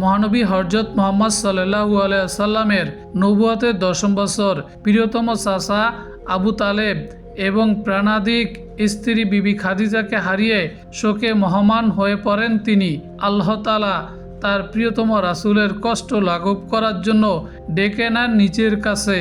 মহানবী হরজত মোহাম্মদ সাল্লাহু আলাইসাল্লামের নবুয়াতের দশম বছর, প্রিয়তম চাচা আবু তালেব এবং প্রাণাদিক স্ত্রী বিবি খাদিজাকে হারিয়ে শোকে মহামান হয়ে পড়েন তিনি। আল্লাহ তালা তার প্রিয়তম রাসুলের কষ্ট লাঘব করার জন্য ডেকে নেন নিজের কাছে।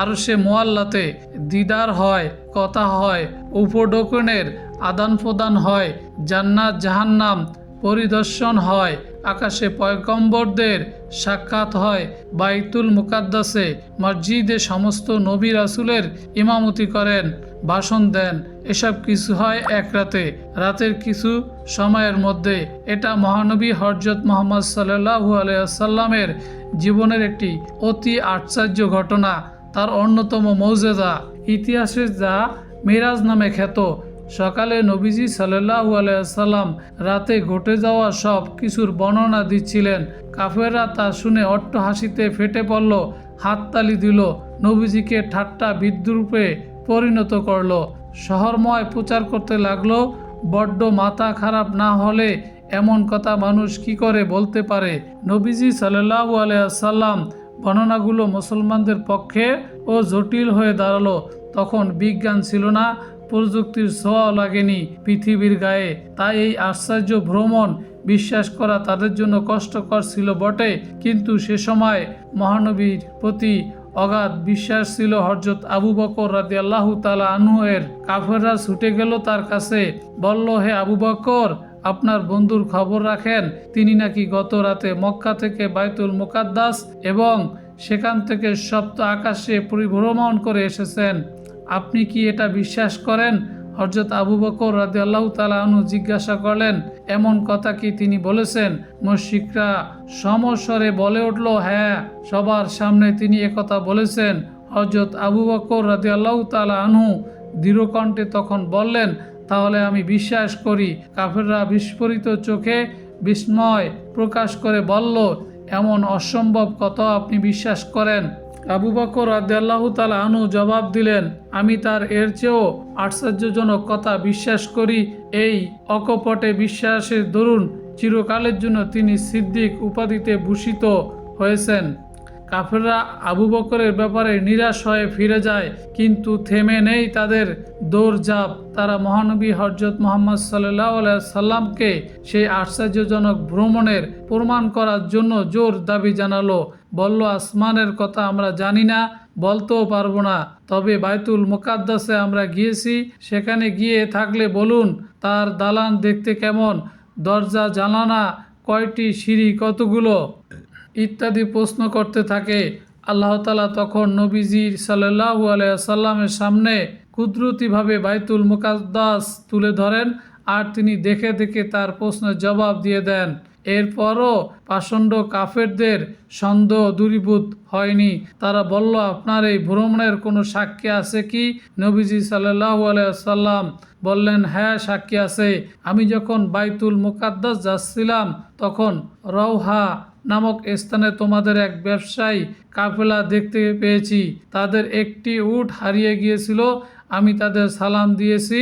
আর সে মোয়াল্লাতে দিদার হয়, কথা হয় উপডোকনের আদান প্রদান হয়, জান্নাত জাহান্নাম পরিদর্শন হয়। আকাশে পয়গম্বরদের সাক্ষাৎ হয়। বাইতুল মুকাদ্দাসে মসজিদে সমস্ত নবী রাসুলের ইমামতি করেন, ভাষণ দেন। এসব কিছু হয় এক রাতে। রাতের কিছু সময়ের মধ্যে এটা মহানবী হরজত মোহাম্মদ সাল্লাহু আলাইসাল্লামের জীবনের একটি অতি আশ্চর্য ঘটনা। তার অন্যতম মৌজেদা ইতিহাসে যা মিরাজ নামে খ্যাত। সকালে নবীজি সাল্লাহু আলাইসাল্লাম রাতে ঘটে যাওয়া সব কিছুর বর্ণনা দিচ্ছিলেন। কাফেররা তা শুনে অট্ট হাসিতে ফেটে পড়ল, হাততালি দিল, নবীজিকে ঠাট্টা বিদ্রুপে পরিণত করল। শহরময় প্রচার করতে লাগল, বড্ড মাথা খারাপ না হলে এমন কথা মানুষ কি করে বলতে পারে? নবীজি সাল্লাহু আলাইসাল্লাম বর্ণনাগুলো মুসলমানদের পক্ষে ও জটিল হয়ে দাঁড়াল। তখন বিজ্ঞান ছিল না প্রযুক্তির ছোঁয়াও লাগেনি পৃথিবীর গায়ে। তাই এই আশ্চর্য ভ্রমণ বিশ্বাস করা তাদের জন্য কষ্টকর ছিল বটে। কিন্তু সে সময় মহানবীর প্রতি অগাধ বিশ্বাস ছিল হরজত আবু বকর রাদি আল্লাহ তালা আনহু এর। কাফেররা ছুটে গেল তার কাছে, বলল, হে আবু বকর, আপনার বন্ধুর খবর রাখেন। তিনি নাকি গত রাতে মক্কা থেকে বাইতুল মুকাদ্দাস এবং সেখান থেকে সপ্ত আকাশে পরিভ্রমণ করে এসেছেন। আপনি কি এটা বিশ্বাস করেন? হরজত আবু বকর রাজি আল্লাহ তালু জিজ্ঞাসা করলেন, এমন কথা কি তিনি বলেছেন? মস্যিকরা সমস্বরে বলে উঠল হ্যাঁ সবার সামনে তিনি একথা বলেছেন। হজরত আবু বকর রাজি আল্লাহ তালা আনহু দৃঢ়কণ্ঠে তখন বললেন, তাহলে আমি বিশ্বাস করি। কাফেররা বিস্ফোরিত চোখে বিস্ময় প্রকাশ করে বলল, এমন অসম্ভব কথা আপনি বিশ্বাস করেন। আবু বকর আদাল্লাহ তালা আনু জবাব দিলেন, আমি তার এর চেয়েও আশ্চর্যজনক কথা বিশ্বাস করি। এই অকপটে বিশ্বাসের দরুন চিরকালের জন্য তিনি সিদ্দিক উপাধিতে ভূষিত হয়েছেন। কাফেররা আবু বকরের ব্যাপারে নিরাশ হয়ে ফিরে যায়, কিন্তু থেমে নেই তাদের দৌড়ঝাঁপ। তারা মহানবী হরজত মোহাম্মদ সাল্লাহ সাল্লামকে সেই আশ্চর্যজনক ভ্রমণের প্রমাণ করার জন্য জোর দাবি জানালো। বলল, আসমানের কথা আমরা জানি না, বলতেও পারব না। তবে বাইতুল মোকাদ্দাসে আমরা গিয়েছি, সেখানে গিয়ে থাকলে বলুন, তার দালান দেখতে কেমন? দরজা জানানা কয়টি সিঁড়ি, কতগুলো? ইত্যাদি প্রশ্ন করতে থাকে। আল্লাহ তালা তখন নবীজির সাল্লাহু আলাইসাল্লামের সামনে কুদরতিভাবে বাইতুল মুকাদ্দাস তুলে ধরেন আর তিনি দেখে দেখে তার প্রশ্নের জবাব দিয়ে দেন। এরপরও পাষণ্ড কাফেরদের সন্দেহ দূরীভূত হয়নি। তারা বলল, আপনার এই ভ্রমণের কোনো সাক্ষী আছে কি? নবীজি সাল্লাহু আলাইসাল্লাম বললেন হ্যাঁ সাক্ষী আছে। আমি যখন বাইতুল মুকাদ্দাস যাচ্ছিলাম, তখন রৌহা নামক স্থানে তোমাদের এক ব্যবসায়ী কাফেলা দেখতে পেয়েছি। তাদের একটি উট হারিয়ে গিয়েছিল, আমি তাদের সালাম দিয়েছি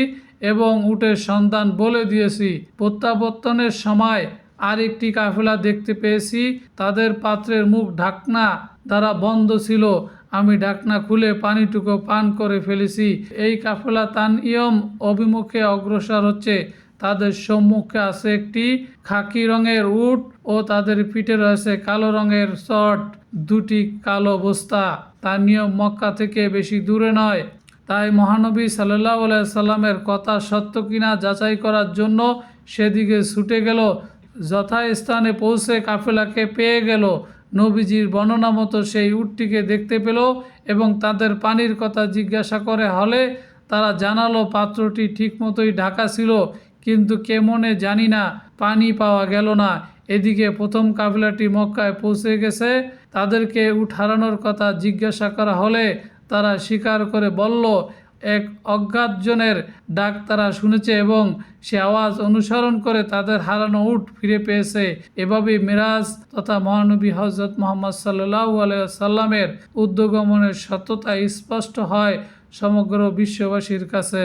এবং উটের সন্ধান বলে দিয়েছি। প্রত্যাবর্তনের সময় আরেকটি কাফেলা দেখতে পেয়েছি, তাদের পাত্রের মুখ ঢাকনা দ্বারা বন্ধ ছিল, আমি ঢাকনা খুলে পানিটুকু পান করে ফেলেছি। এই কাফেলা তান ইয়ম অভিমুখে অগ্রসর হচ্ছে তাদের সম্মুখে আছে একটি খাকি রঙের উট ও তাদের পিঠে রয়েছে কালো রঙের শর্ট, দুটি কালো বস্তা। তার নিয়ম মক্কা থেকে বেশি দূরে নয়। তাই মহানবী সাল্লাহ সাল্লামের কথা সত্য কিনা যাচাই করার জন্য সেদিকে ছুটে গেল। যথাস্থানে পৌঁছে কাফেলাকে পেয়ে গেল। নবীজির বর্ণনা মতো সেই উটটিকে দেখতে পেল এবং তাদের পানির কথা জিজ্ঞাসা করে হলে তারা জানালো পাত্রটি ঠিক মতোই ঢাকা ছিল। কিন্তু কেমনে জানি না, পানি পাওয়া গেল না। এদিকে প্রথম কাফিলাটি মক্কায় পৌঁছে গেছে। তাদেরকে উঠ হারানোর কথা জিজ্ঞাসা করা হলে তারা স্বীকার করে বলল, এক অজ্ঞাতজনের ডাক তারা শুনেছে এবং সে আওয়াজ অনুসরণ করে তাদের হারানো উঠ ফিরে পেয়েছে। এভাবে মিরাজ তথা মহানবী হজরত মোহাম্মদ সাল্লাহ সাল্লামের উদ্যোগমনের সত্যতা স্পষ্ট হয় সমগ্র বিশ্ববাসীর কাছে।